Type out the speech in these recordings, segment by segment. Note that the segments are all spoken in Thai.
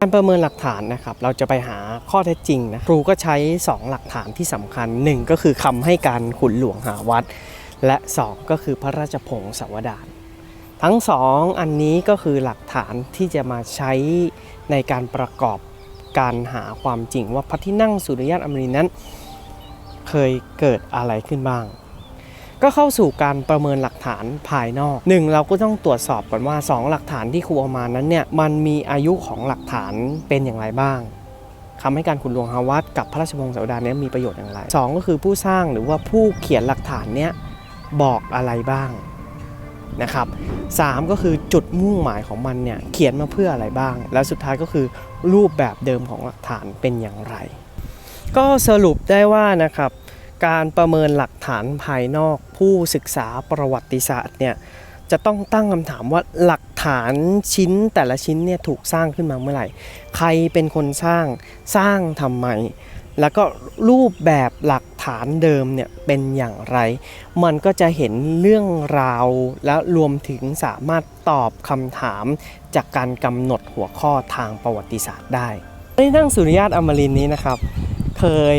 การประเมินหลักฐานนะครับเราจะไปหาข้อเท็จจริงนะครูก็ใช้ 2 หลักฐานที่สำคัญ 1 ก็คือคำให้การขุนหลวงหาวัด และ 2 ก็คือพระราชพงศาวดารทั้ง 2 อันนี้ก็คือหลักฐานที่จะมาใช้ในการประกอบการหาความจริงว่าพระที่นั่งสุริยะอมรินทร์นั้น เคยเกิดอะไรขึ้นบ้าง ก็เข้าสู่การประเมินหลักฐานภายนอกหนึ่งเราก็ต้องตรวจสอบก่อนว่า 2 หลักฐานที่ครูเอามานั้นเนี่ยมันมีอายุของหลักฐานเป็นอย่างไรบ้างคำให้การขุนหลวงฮาวัดกับพระราชวงศ์สาวดารเนี้มีประโยชน์อย่างไรสองก็คือผู้สร้างหรือว่าผู้เขียนหลักฐานเนี้ยบอกอะไรบ้างนะครับสามก็คือจุดมุ่งหมายของมันเนี่ยเขียนมาเพื่ออะไรบ้าง แล้วสุดท้ายก็คือรูปแบบเดิมของหลักฐานเป็นอย่างไร ก็สรุปได้ว่านะครับ การประเมินหลักฐานภายนอกผู้ศึกษาประวัติศาสตร์เนี่ยจะต้องตั้งคำถามว่าหลักฐานชิ้นแต่ละชิ้นเนี่ยถูกสร้างขึ้นมาเมื่อไหร่ ใครเป็นคนสร้างสร้างทำไม แล้วก็รูปแบบหลักฐานเดิมเนี่ยเป็นอย่างไร มันก็จะเห็นเรื่องราวและรวมถึงสามารถตอบคำถามจากการกำหนดหัวข้อทางประวัติศาสตร์ได้ในนั่งสุริยาตอมรินนี้นะครับ เคย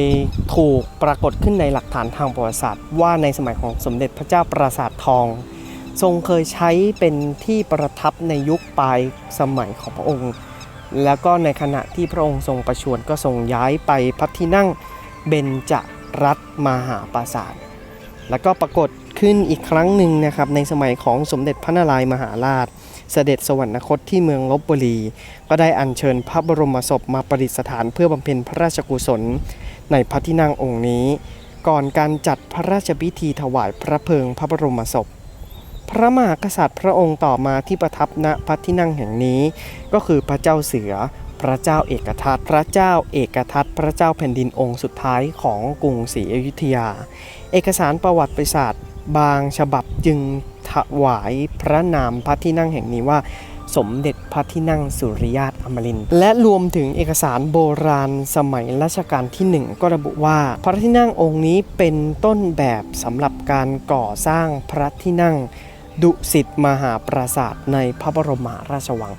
ถูกปรากฏขึ้นในหลักฐานทางประวัติศาสตร์ ว่าในสมัยของสมเด็จพระเจ้าปราสาททอง ทรงเคยใช้เป็นที่ประทับในยุคปลายสมัยของพระองค์ แล้วก็ในขณะที่พระองค์ทรงประชวรก็ทรงย้ายไปพระที่นั่งเบญจรัตมหาปราสาท แล้วก็ปรากฏ ขึ้นอีกครั้งหนึ่งนะครับในสมัยของสมเด็จพระนารายมหาราช เสด็จสวรรคตที่เมืองลบบุรี ก็ได้อัญเชิญพระบรมศพมาประดิษฐานเพื่อบำเพ็ญพระราชกุศล ในพระที่นั่งองค์นี้ ก่อนการจัดพระราชพิธีถวายพระเพลิงพระบรมศพ พระมหากษัตริย์พระองค์ต่อมาที่ประทับณพระที่นั่งแห่งนี้ ก็คือพระเจ้าเสือพระเจ้าเอกทัตพระเจ้าเอกทัตพระเจ้าแผ่นดินองค์สุดท้ายของกรุงศรีอยุธยา เอกสารประวัติศาสตร์ บางฉบับจึงถวายพระนามพระที่นั่งแห่งนี้ว่าสมเด็จพระที่นั่งสุริยาตอมรินและรวมถึงเอกสารโบราณสมัยรัชกาลที่หนึ่งก็ระบุว่า พระที่นั่งองค์นี้เป็นต้นแบบสำหรับการก่อสร้างพระที่นั่ง ดุสิตมหาปราสาทในพระบรมราชวัง